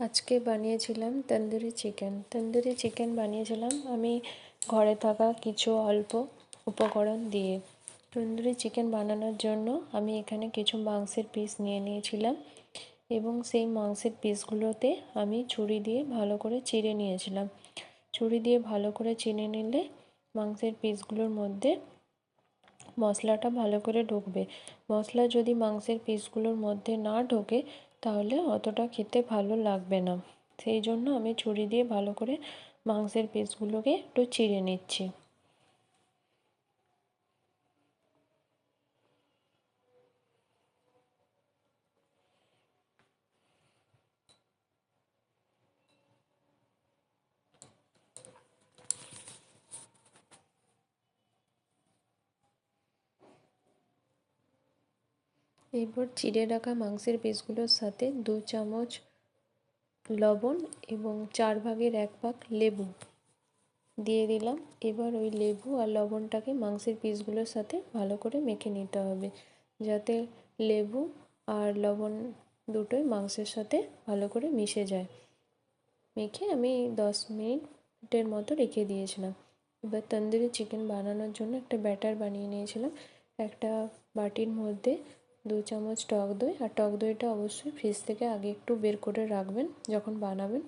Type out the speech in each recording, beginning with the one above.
আজকে বানিয়েছিলাম tandoori chicken. Tandoori chicken বানিয়েছিলাম। আমি ঘরে থাকা কিছু অল্প উপকরণ দিয়ে। তন্দুরি চিকেন বানানোর জন্য আমি এখানে কিছু মাংসের পিস নিয়ে নিয়েছিলাম এবং সেই মাংসের পিসগুলোতে আমি ছুরি দিয়ে ভালো করে চিড়ে নিয়েছিলাম। ছুরি দিয়ে ভালো করে চিনে নিলে মাংসের পিসগুলোর মধ্যে মশলাটা ভালো করে ঢুকবে। মশলা যদি মাংসের পিসগুলোর মধ্যে না ঢোকে তাহলে অতটা খেতে ভালো লাগবে না। সেই জন্য আমি ছুরি দিয়ে ভালো করে মাংসের পিসগুলোকে একটু চিড়ে নিচ্ছি। এরপর চিড়ে রাখা মাংসের পিসগুলোর সাথে দু চামচ লবণ এবং চার ভাগের এক ভাগ লেবু দিয়ে দিলাম। এবার ওই লেবু আর লবণটাকে মাংসের পিসগুলোর সাথে ভালো করে মেখে নিতে হবে যাতে লেবু আর লবণ দুটোই মাংসের সাথে ভালো করে মিশে যায়। মেখে আমি দশ মিনিটের মতো রেখে দিয়েছিলাম। এবার তন্দুরি চিকেন বানানোর জন্য একটা ব্যাটার বানিয়ে নিয়েছিলাম। একটা বাটির মধ্যে দু চামচ টক দই, আর টক দইটা অবশ্যই ফ্রিজ থেকে আগে একটু বের করে রাখবেন যখন বানাবেন।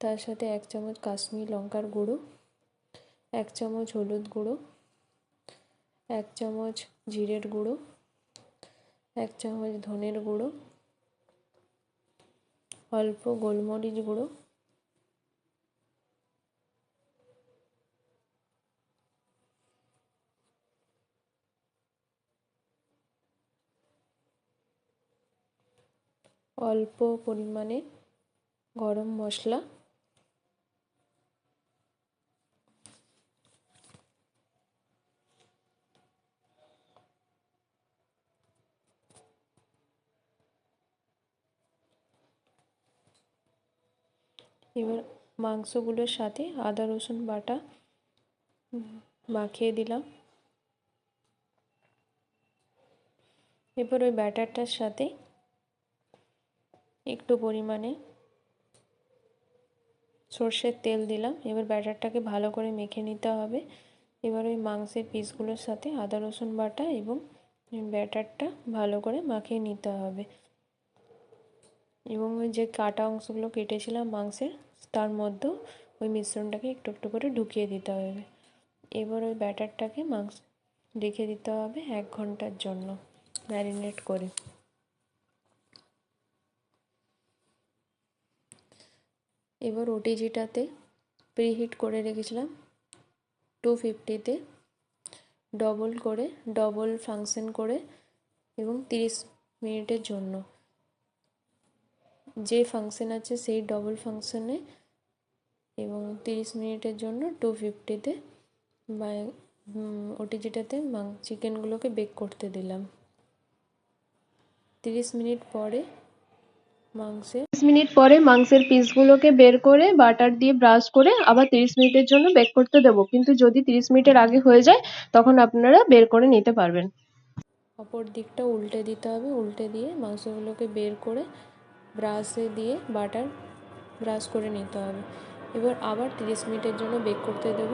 তার সাথে এক চামচ কাশ্মীর লঙ্কার গুঁড়ো, এক চামচ হলুদ গুঁড়ো, এক চামচ জিরের গুঁড়ো, এক চামচ ধনের গুঁড়ো, অল্প গোলমরিচ গুঁড়ো অল্প পরিমাণে গরম মশলা। এবার মাংসগুলোর সাথে আদা, রসুন বাটা মাখিয়ে দিলাম। এবার ওই ব্যাটারটার সাথে একটু পরিমাণে সর্ষের তেল দিলাম। এবার ব্যাটারটাকে ভালো করে মেখে নিতে হবে। এবার ওই মাংসের পিসগুলোর সাথে আদা, রসুন বাটা এবং ব্যাটারটা ভালো করে মাখিয়ে নিতে হবে। এবং ওই যে কাটা অংশগুলো কেটেছিলাম মাংসের, তার মধ্যেও ওই মিশ্রণটাকে একটু একটু করে ঢুকিয়ে দিতে হবে। এবার ওই ব্যাটারটাকে মাংস রেখে দিতে হবে এক ঘণ্টার জন্য ম্যারিনেট করে। এবার ওটিজিটাতে প্রিহিট করে রেখেছিলাম। টু ফিফটিতে ডবল করে ডবল ফাংশন করে এবং তিরিশ মিনিটের জন্য। যে ফাংশন আছে সেই ডবল ফাংশনে এবং তিরিশ মিনিটের জন্য টু ফিফটিতে ওটিজিটাতে চিকেনগুলোকে বেক করতে দিলাম। তিরিশ মিনিট পরে মাংসে। তিরিশ মিনিট পরে মাংসের পিসগুলোকে বের করে বাটার দিয়ে ব্রাশ করে আবার তিরিশ মিনিটের জন্য বেক করতে দেবো। কিন্তু যদি তিরিশ মিনিটের আগে হয়ে যায় তখন আপনারা বের করে নিতে পারবেন। অপর দিকটা উল্টে দিতে হবে। উল্টে দিয়ে মাংসগুলোকে বের করে ব্রাশে দিয়ে বাটার ব্রাশ করে নিতে হবে। এবার আবার তিরিশ মিনিটের জন্য বেক করতে দেবো।